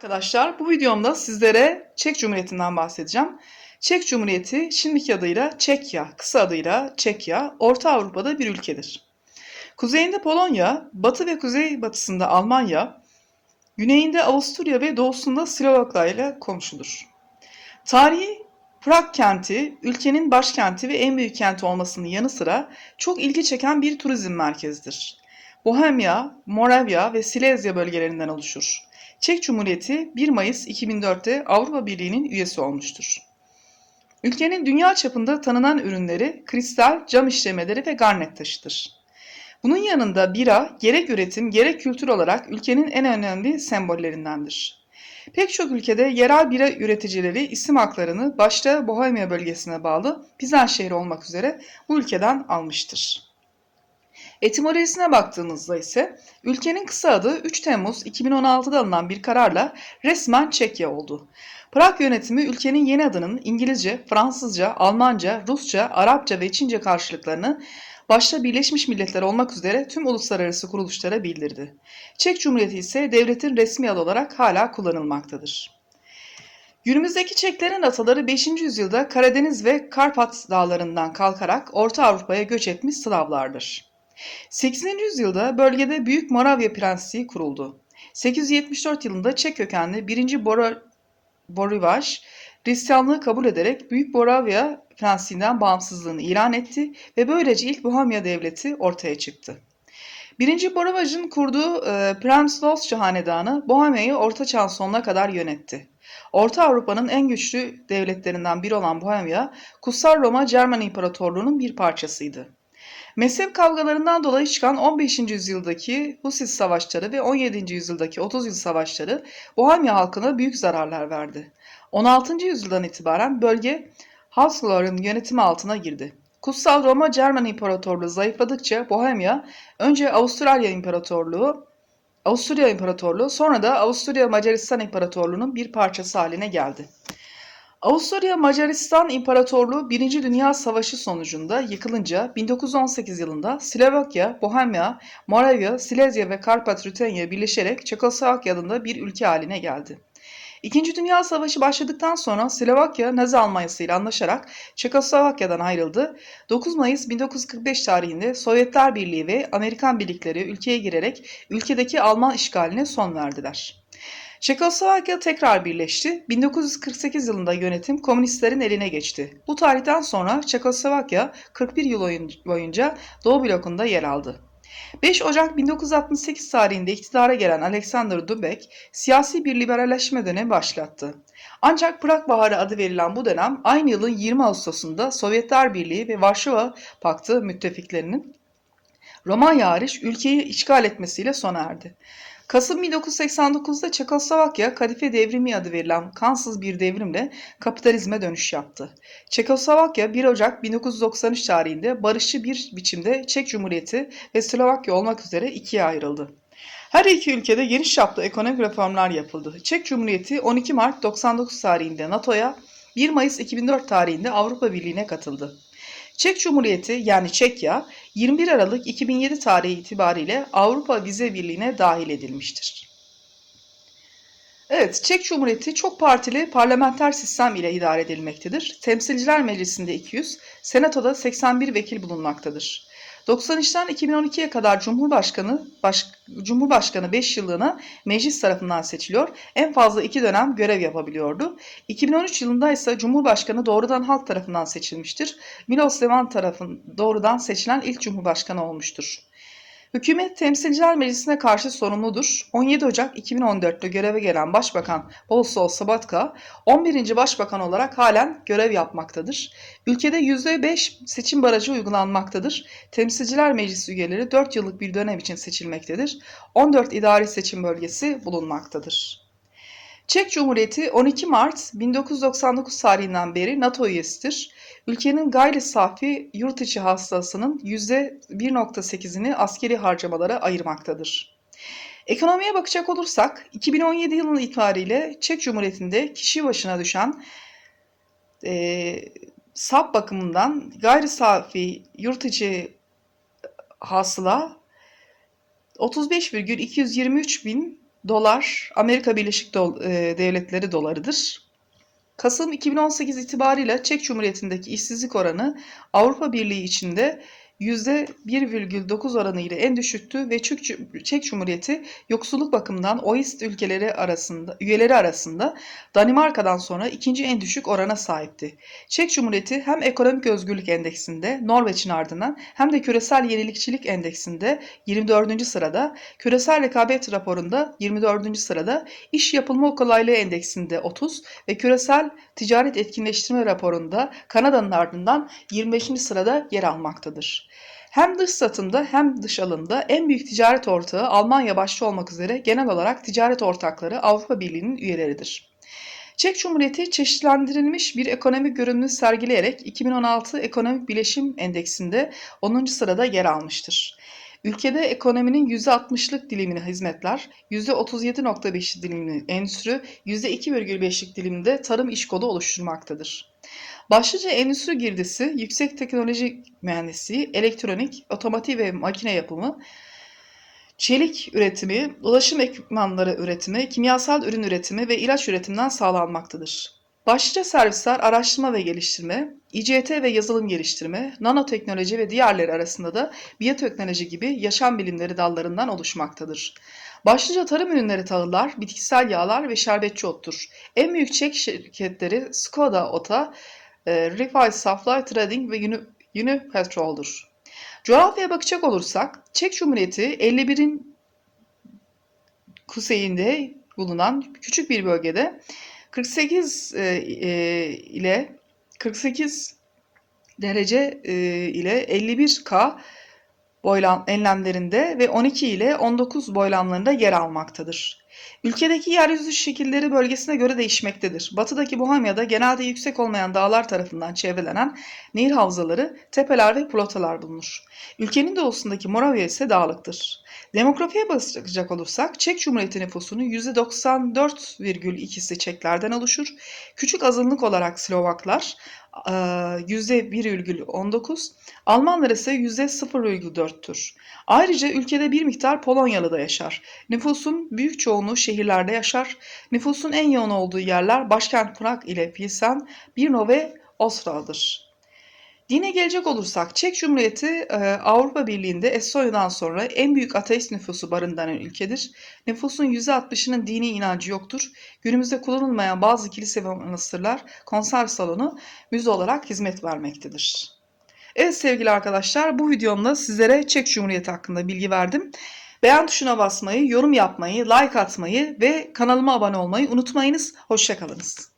Arkadaşlar bu videomda sizlere Çek Cumhuriyeti'nden bahsedeceğim. Çek Cumhuriyeti şimdiki adıyla Çekya, kısa adıyla Çekya, Orta Avrupa'da bir ülkedir. Kuzeyinde Polonya, batı ve kuzey batısında Almanya, güneyinde Avusturya ve doğusunda Slovakya ile komşudur. Tarihi Prag kenti, ülkenin başkenti ve en büyük kenti olmasının yanı sıra çok ilgi çeken bir turizm merkezidir. Bohemya, Moravya ve Silezya bölgelerinden oluşur. Çek Cumhuriyeti 1 Mayıs 2004'te Avrupa Birliği'nin üyesi olmuştur. Ülkenin dünya çapında tanınan ürünleri kristal, cam işlemeleri ve garnet taşıdır. Bunun yanında bira gerek üretim gerek kültür olarak ülkenin en önemli sembollerindendir. Pek çok ülkede yerel bira üreticileri isim haklarını başta Bohemya bölgesine bağlı Pizan şehri olmak üzere bu ülkeden almıştır. Etimolojisine baktığımızda ise ülkenin kısa adı 3 Temmuz 2016'da alınan bir kararla resmen Çekya oldu. Prag yönetimi ülkenin yeni adının İngilizce, Fransızca, Almanca, Rusça, Arapça ve Çince karşılıklarını başta Birleşmiş Milletler olmak üzere tüm uluslararası kuruluşlara bildirdi. Çek Cumhuriyeti ise devletin resmi adı olarak hala kullanılmaktadır. Günümüzdeki Çeklerin ataları 5. yüzyılda Karadeniz ve Karpat dağlarından kalkarak Orta Avrupa'ya göç etmiş Slavlardır. 8. yüzyılda bölgede Büyük Moravya Prensliği kuruldu. 874 yılında Çek kökenli 1. Bora, Borivaj Hristiyanlığı kabul ederek Büyük Moravya Prensliğinden bağımsızlığını ilan etti ve böylece ilk Bohemya Devleti ortaya çıktı. 1. Borovaj'ın kurduğu e, Premslovsky Hanedanı Bohemya'yı Orta Çağ sonuna kadar yönetti. Orta Avrupa'nın en güçlü devletlerinden biri olan Bohemya, Kutsal Roma Cermen İmparatorluğu'nun bir parçasıydı. Mezhep kavgalarından dolayı çıkan 15. yüzyıldaki Husis savaşları ve 17. yüzyıldaki 30 yıl savaşları Bohemya halkına büyük zararlar verdi. 16. yüzyıldan itibaren bölge Habsburgların yönetimi altına girdi. Kutsal Roma Cermen İmparatorluğu zayıfladıkça Bohemya önce Avustralya İmparatorluğu, Avusturya İmparatorluğu sonra da Avusturya Macaristan İmparatorluğu'nun bir parçası haline geldi. Avusturya Macaristan İmparatorluğu 1. Dünya Savaşı sonucunda yıkılınca 1918 yılında Slovakya, Bohemya, Moravya, Silezya ve Karpat Rütenya birleşerek Çekoslovakya adında bir ülke haline geldi. İkinci Dünya Savaşı başladıktan sonra Slovakya Nazi Almanyası ile anlaşarak Çekoslovakya'dan ayrıldı. 9 Mayıs 1945 tarihinde Sovyetler Birliği ve Amerikan birlikleri ülkeye girerek ülkedeki Alman işgaline son verdiler. Çekoslovakya tekrar birleşti. 1948 yılında yönetim komünistlerin eline geçti. Bu tarihten sonra Çekoslovakya 41 yıl boyunca Doğu blokunda yer aldı. 5 Ocak 1968 tarihinde iktidara gelen Alexander Dubek siyasi bir liberalleşme dönemi başlattı. Ancak Prag Baharı adı verilen bu dönem aynı yılın 20 Ağustos'unda Sovyetler Birliği ve Varşova Paktı müttefiklerinin Romanya hariç ülkeyi işgal etmesiyle sona erdi. Kasım 1989'da Çekoslovakya Kadife Devrimi adı verilen kansız bir devrimle kapitalizme dönüş yaptı. Çekoslovakya 1 Ocak 1993 tarihinde barışçı bir biçimde Çek Cumhuriyeti ve Slovakya olmak üzere ikiye ayrıldı. Her iki ülkede geniş çaplı ekonomik reformlar yapıldı. Çek Cumhuriyeti 12 Mart 99 tarihinde NATO'ya, 1 Mayıs 2004 tarihinde Avrupa Birliği'ne katıldı. Çek Cumhuriyeti yani Çekya 21 Aralık 2007 tarihi itibariyle Avrupa Vize Birliği'ne dahil edilmiştir. Evet, Çek Cumhuriyeti çok partili parlamenter sistem ile idare edilmektedir. Temsilciler Meclisi'nde 200, Senato'da 81 vekil bulunmaktadır. 93'ten 2012'ye kadar Cumhurbaşkanı baş, Cumhurbaşkanı 5 yıllığına meclis tarafından seçiliyor. En fazla 2 dönem görev yapabiliyordu. 2013 yılında ise Cumhurbaşkanı doğrudan halk tarafından seçilmiştir. Milos Zeman tarafın doğrudan seçilen ilk Cumhurbaşkanı olmuştur. Hükümet Temsilciler Meclisi'ne karşı sorumludur. 17 Ocak 2014'te göreve gelen Başbakan Bolsol Sabatka 11. Başbakan olarak halen görev yapmaktadır. Ülkede %5 seçim barajı uygulanmaktadır. Temsilciler Meclisi üyeleri 4 yıllık bir dönem için seçilmektedir. 14 idari seçim bölgesi bulunmaktadır. Çek Cumhuriyeti 12 Mart 1999 tarihinden beri NATO üyesidir. Ülkenin gayri safi yurt içi hasılasının %1.8'ini askeri harcamalara ayırmaktadır. Ekonomiye bakacak olursak 2017 yılının itibariyle Çek Cumhuriyeti'nde kişi başına düşen e, SAP bakımından gayri safi yurt içi hasıla 35,223 bin dolar Amerika Birleşik e, Devletleri dolarıdır. Kasım 2018 itibariyle Çek Cumhuriyeti'ndeki işsizlik oranı Avrupa Birliği içinde %1,9 oranı ile en düşüktü ve Çek, Cumhuriyeti yoksulluk bakımından OECD ülkeleri arasında üyeleri arasında Danimarka'dan sonra ikinci en düşük orana sahipti. Çek Cumhuriyeti hem ekonomik özgürlük endeksinde Norveç'in ardından hem de küresel yenilikçilik endeksinde 24. sırada, küresel rekabet raporunda 24. sırada, iş yapılma kolaylığı endeksinde 30 ve küresel ticaret etkinleştirme raporunda Kanada'nın ardından 25. sırada yer almaktadır. Hem dış satımda hem dış alımda en büyük ticaret ortağı Almanya başta olmak üzere genel olarak ticaret ortakları Avrupa Birliği'nin üyeleridir. Çek Cumhuriyeti çeşitlendirilmiş bir ekonomik görünümü sergileyerek 2016 Ekonomik Bileşim Endeksinde 10. sırada yer almıştır. Ülkede ekonominin %60'lık dilimini hizmetler, %37.5'lik dilimini endüstri, %2,5'lik diliminde tarım iş kolu oluşturmaktadır. Başlıca endüstri girdisi, yüksek teknoloji mühendisliği, elektronik, otomotiv ve makine yapımı, çelik üretimi, ulaşım ekipmanları üretimi, kimyasal ürün üretimi ve ilaç üretiminden sağlanmaktadır. Başlıca servisler araştırma ve geliştirme, İCT ve yazılım geliştirme, nanoteknoloji ve diğerleri arasında da biyoteknoloji gibi yaşam bilimleri dallarından oluşmaktadır. Başlıca tarım ürünleri tahıllar, bitkisel yağlar ve şerbetçi ottur. En büyük Çek şirketleri Skoda Ota, Rifai Supply Trading ve Uni- Unipetrol'dur. Coğrafyaya bakacak olursak, Çek Cumhuriyeti 51'in kuzeyinde bulunan küçük bir bölgede 48 e, e, ile 48 derece e, ile 51K boylan enlemlerinde ve 12 ile 19 boylamlarında yer almaktadır. Ülkedeki yeryüzü şekilleri bölgesine göre değişmektedir. Batıdaki Bohemya'da genelde yüksek olmayan dağlar tarafından çevrelenen nehir havzaları, tepeler ve platolar bulunur. Ülkenin doğusundaki Moravya ise dağlıktır. Demografiye bakacak olursak Çek Cumhuriyeti nüfusunun %94,2'si Çeklerden oluşur. Küçük azınlık olarak Slovaklar eee, %1,19, Almanlar ise %0,4'tür. Ayrıca ülkede bir miktar Polonyalı da yaşar. Nüfusun büyük çoğunluğu şehirlerde yaşar. Nüfusun en yoğun olduğu yerler başkent Prag ile Pilsen, Brno ve Ostra'dır. Dine gelecek olursak Çek Cumhuriyeti e, Avrupa Birliği'nde Estonya'dan sonra en büyük ateist nüfusu barındıran ülkedir. Nüfusun %60'ının dini inancı yoktur. Günümüzde kullanılmayan bazı kilise ve manastırlar konser salonu müze olarak hizmet vermektedir. Evet sevgili arkadaşlar bu videomda sizlere Çek Cumhuriyeti hakkında bilgi verdim. Beğen tuşuna basmayı, yorum yapmayı, like atmayı ve kanalıma abone olmayı unutmayınız. Hoşçakalınız.